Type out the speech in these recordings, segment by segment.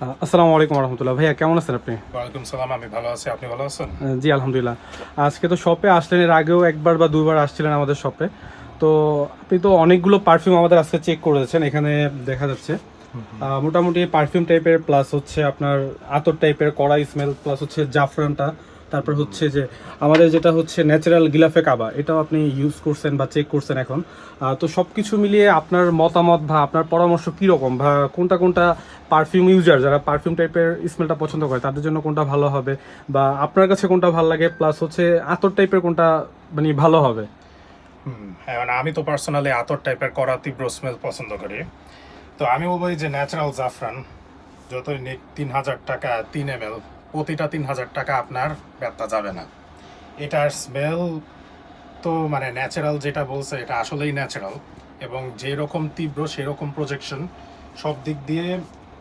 আসসালামু আলাইকুম রহমতুল্লাহ। ভাইয়া কেমন আছেন আপনি? ওয়ালাইকুম সালাম আমি ভালো আছি। আপনি ভালো আছেন? জি আলহামদুলিল্লাহ। আজকে তো শপে আসলেন এর আগেও একবার বা দুবার আসছিলেন আমাদের শপে তো আপনি তো অনেকগুলো পারফিউম আমাদের আজকে চেক করেছেন এখানে দেখা যাচ্ছে। মোটামুটি পারফিউম টাইপের প্লাস হচ্ছে আপনার আতর টাইপের কড়াই স্মেল প্লাস হচ্ছে জাফরানটা। তারপর হচ্ছে যে আমাদের যেটা হচ্ছে ন্যাচারাল গিলাফে কাবা, এটাও আপনি ইউজ করছেন বা চেক করছেন এখন। তো সব কিছু মিলিয়ে আপনার মতামত বা আপনার পরামর্শ কীরকম বা কোনটা কোনটা পারফিউম ইউজার যারা পারফিউম টাইপের স্মেলটা পছন্দ করে, তাদের জন্য কোনটা ভালো হবে? বা আপনার কাছে কোনটা ভালো লাগে প্লাস হচ্ছে আতর টাইপের কোনটা মানে ভালো হবে? হ্যাঁ মানে আমি তো পার্সোনালি আতর টাইপের করা তীব্র স্মেল পছন্দ করি। তো আমি বলব যে ন্যাচারাল জাফরান, যতই তিন হাজার টাকা, তিন এম এল প্রতিটা তিন হাজার টাকা আপনার ব্যর্থ যাবে না। এটার স্মেল তো মানে ন্যাচারাল যেটা বলছে, এটা আসলেই ন্যাচারাল এবং যেরকম তীব্র সেরকম প্রজেকশন সব দিক দিয়ে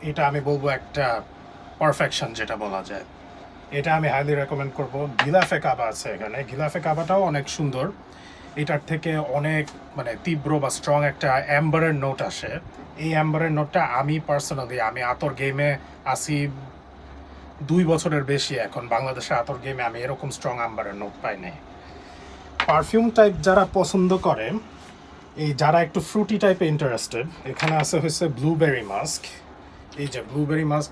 এটা আমি বলব একটা পারফেকশন যেটা বলা যায়। এটা আমি হাইলি রেকমেন্ড করব। গিলাফে কাবা আছে এখানে। গিলাফে কাবাটাও অনেক সুন্দর। এটার থেকে অনেক মানে তীব্র বা স্ট্রং একটা অ্যাম্বারের নোট আসে। এই অ্যাম্বারের নোটটা আমি পার্সোনালি আমি আতর গেমে আসি দুই বছরের বেশি এখন বাংলাদেশে আতর গেমে আমি এরকম স্ট্রং অ্যাম্বারের নোট পাই নাই। পারফিউম টাইপ যারা পছন্দ করে, এই যারা একটু ফ্রুটি টাইপে ইন্টারেস্টেড এখানে আছে হচ্ছে ব্লুবেরি মাস্ক এই যে ব্লুবেরি মাস্ক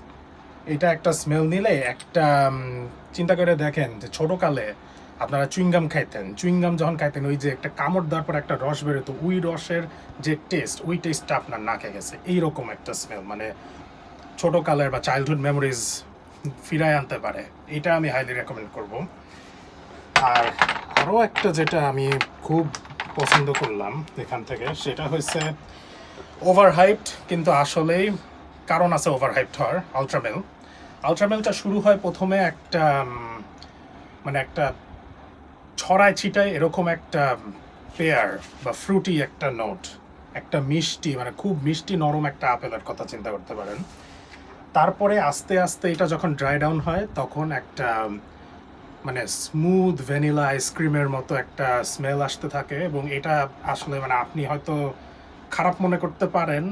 এটা একটা স্মেল নিলে একটা চিন্তা করে দেখেন যে ছোটোকালে আপনারা চুইংগাম খাইতেন। চুইংগাম যখন খাইতেন, ওই যে একটা কামড় দেওয়ার পর একটা রস বেরোতো ওই রসের যে টেস্ট ওই টেস্টটা আপনার নাকে গেছে। এইরকম একটা স্মেল মানে ছোটকালের বা চাইল্ডহুড মেমোরিজ ফিরায় আনতে পারে। এটা আমি হাইলি রেকমেন্ড করব। আর আরও একটা যেটা আমি খুব পছন্দ করলাম এখান থেকে, সেটা হচ্ছে ওভার হাইপড কিন্তু আসলেই কারণ আছে ওভার হাইপড হওয়ার আলট্রামেল আলট্রামেলটা শুরু হয় প্রথমে একটা মানে একটা ছড়ায় ছিটায় এরকম একটা পেয়ার বা ফ্রুটি একটা নোট একটা মিষ্টি মানে খুব মিষ্টি নরম একটা আপেলের কথা চিন্তা করতে পারেন। তারপরে আস্তে আস্তে এটা যখন ড্রাই ডাউন হয়, তখন একটা মানে স্মুথ ভ্যানিলা আইসক্রিমের মতো একটা স্মেল আসতে থাকে এবং এটা আসলে মানে আপনি হয়তো খারাপ মনে করতে পারেন,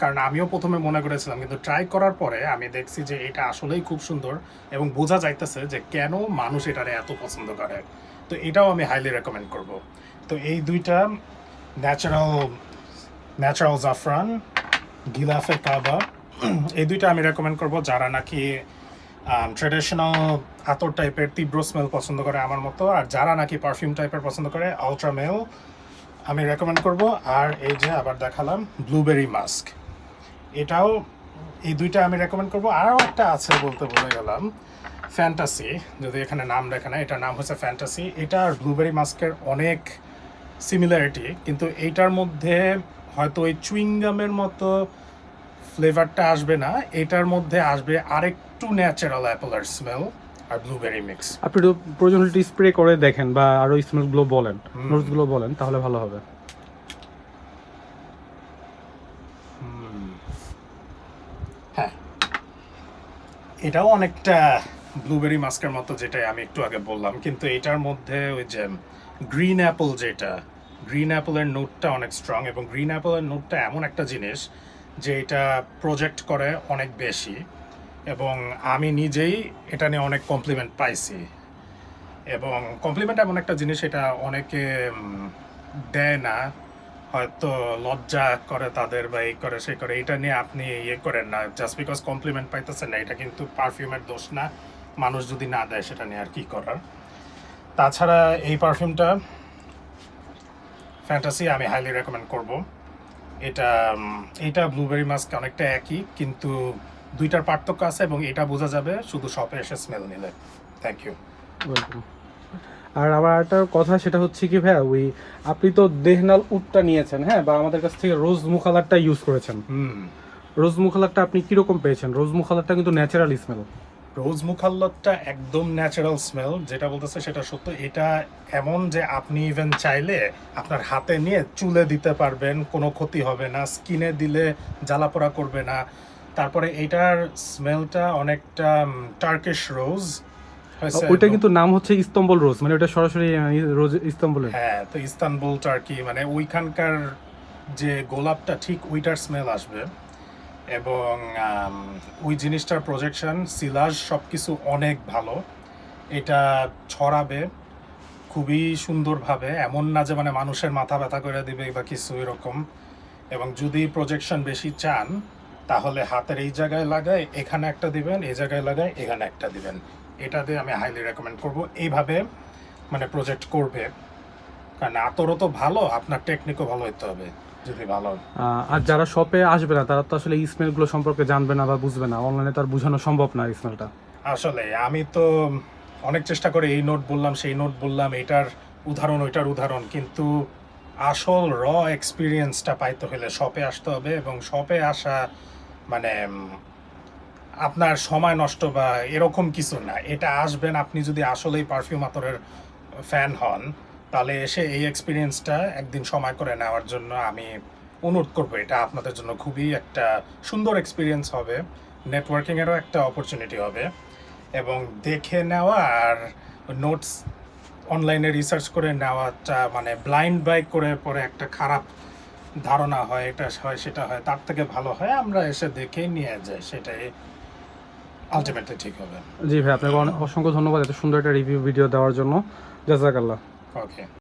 কারণ আমিও প্রথমে মনে করেছিলাম, কিন্তু ট্রাই করার পরে আমি দেখছি যে এটা আসলেই খুব সুন্দর এবং বোঝা যাইতেছে যে কেন মানুষ এটারে এত পছন্দ করে। তো এটাও আমি হাইলি রেকমেন্ড করব। তো এই দুইটা ন্যাচারাল ন্যাচারাল জাফরান, গিলাফে কাবা এই দুইটা আমি রেকমেন্ড করব যারা নাকি ট্রেডিশনাল আতর টাইপের তীব্র স্মেল পছন্দ করে আমার মতো, আর যারা নাকি পারফিউম টাইপের পছন্দ করে আলট্রামেল আমি রেকমেন্ড করব। আর এই যে আবার দেখালাম ব্লুবেরি মাস্ক এটাও এই দুইটা আমি রেকমেন্ড করব। আরও একটা আছে বলতে বলে গেলাম ফ্যান্টাসি যদি এখানে নাম লেখা না এটার নাম হচ্ছে ফ্যান্টাসি এটা আর ব্লুবেরি মাস্কের অনেক সিমিলারিটি কিন্তু এইটার মধ্যে হয়তো ওই চুইংগামের মতো ফ্লেভারটা আসবে না এটার মধ্যে আসবে আরেকটু ন্যাচারাল অ্যাপেলের স্মেল আর ব্লুবেরি মিক্স আপনি একটু প্রয়োজন হলে স্প্রে করে দেখেন বা আরও স্মেলগুলো বলেন নোটসগুলো বলেন তাহলে ভালো হবে। হ্যাঁ। এটাও অনেকটা ব্লুবেরি মাস্কের মতো যেটা আমি একটু আগে বললাম কিন্তু এটার মধ্যে ওই যে গ্রিন অ্যাপল যেটা গ্রিন অ্যাপলের নোটটা অনেক স্ট্রং এবং গ্রিন অ্যাপলের নোটটা এমন একটা জিনিস যে এটা প্রজেক্ট করে অনেক বেশি এবং আমি নিজেই এটা নিয়ে অনেক কমপ্লিমেন্ট পাইছি। এবং কমপ্লিমেন্ট এমন একটা জিনিস এটা অনেকে দেয় না। হয়তো লজ্জা করে তাদের বা এই করে সে করে। এটা নিয়ে আপনি ইয়ে করেন না। জাস্ট বিকজ কমপ্লিমেন্ট পাইতেছেন না, এটা কিন্তু পারফিউমের দোষ না। মানুষ যদি না দেয়, সেটা নিয়ে আর কি করার? তাছাড়া এই পারফিউমটা ফ্যান্টাসি আমি হাইলি রেকমেন্ড করব। এটা এইটা ব্লুবেরি মাস্ক অনেকটা একই কিন্তু দুইটার পার্থক্য আছে এবং এটা বোঝা যাবে শুধু শপে এসে স্মেল নিলে। Thank you. আর আমার একটা কথা সেটা হচ্ছে কি ভাইয়া ওই আপনি তো দেহনাল উটটা নিয়েছেন হ্যাঁ? বা আমাদের কাছ থেকে রোজ মুখালারটা ইউজ করেছেন। হুম। রোজ মুখালারটা আপনি কীরকম পেয়েছেন? রোজ মুখালারটা কিন্তু ন্যাচারাল স্মেল রোজ মুখাল্লতটা একদম ন্যাচারাল স্মেল যেটা বলতেছে সেটা সত্য। এটা এমন যে আপনি ইভেন চাইলে আপনার হাতে নিয়ে চুলে দিতে পারবেন কোনো ক্ষতি হবে না স্কিনে দিলে জ্বালাপোড়া করবে না। তারপরে এটার স্মেলটা অনেকটা টার্কিশ রোজ ওইটা কিন্তু নাম হচ্ছে ইস্তম্বল রোজ মানে ওটা সরাসরি রোজ ইস্তম্বলের। হ্যাঁ তো ইস্তানবুল টার্কি মানে ওইখানকার যে গোলাপটা ঠিক ওইটার স্মেল আসবে। এবং ওই জিনিসটার প্রজেকশন সিলাজ সব কিছু অনেক ভালো। এটা ছড়াবে, খুবই সুন্দরভাবে, এমন না যে মানে মানুষের মাথা ব্যথা করে দিবে বা কিছু এরকম। এবং যদি প্রজেকশন বেশি চান, তাহলে হাতের এই জায়গায় লাগায়, এখানে একটা দিবেন, এই জায়গায় লাগায়, এখানে একটা দিবেন। এটা দিয়ে আমি হাইলি রেকমেন্ড করব। এইভাবে মানে প্রজেক্ট করবে। কারণ আতরও তো ভালো, আপনার টেকনিকও ভালো হতে হবে। যদি ভালো। আর যারা শপে আসবে না তারা তো আসলে এই স্মেলগুলো সম্পর্কে জানবে না বা বুঝবে না। অনলাইনে তার বোঝানো সম্ভব না এই স্মেলটা আসলে আমি তো অনেক চেষ্টা করে এই নোট বললাম সেই নোট বললাম এটার উদাহরণ ওইটার উদাহরণ কিন্তু আসল র এক্সপিরিয়েন্সটা পাইতে হলে শপে আসতে হবে এবং শপে আসা মানে আপনার সময় নষ্ট বা এরকম কিছু না। এটা আসবেন আপনি যদি আসলেই পারফিউম আতরের ফ্যান হন তাহলে এসে এই এক্সপিরিয়েন্সটা একদিন সময় করে নেওয়ার জন্য আমি অনুরোধ করব। এটা আপনাদের জন্য খুবই একটা সুন্দর এক্সপিরিয়েন্স হবে। নেটওয়ার্কিংয়েরও একটা অপরচুনিটি হবে। এবং দেখে নেওয়া আর নোটস অনলাইনে রিসার্চ করে নেওয়াটা মানে ব্লাইন্ড বাই করে পরে একটা খারাপ ধারণা হয়, এটা হয়, সেটা হয়, তার থেকে ভালো হয়, আমরা এসে দেখেই নিয়ে যাই, সেটাই আলটিমেটলি ঠিক হবে। জি ভাই, আপনাকে অসংখ্য ধন্যবাদ এত সুন্দর একটা রিভিউ ভিডিও দেওয়ার জন্য। জাজাকাল্লাহ। Okay.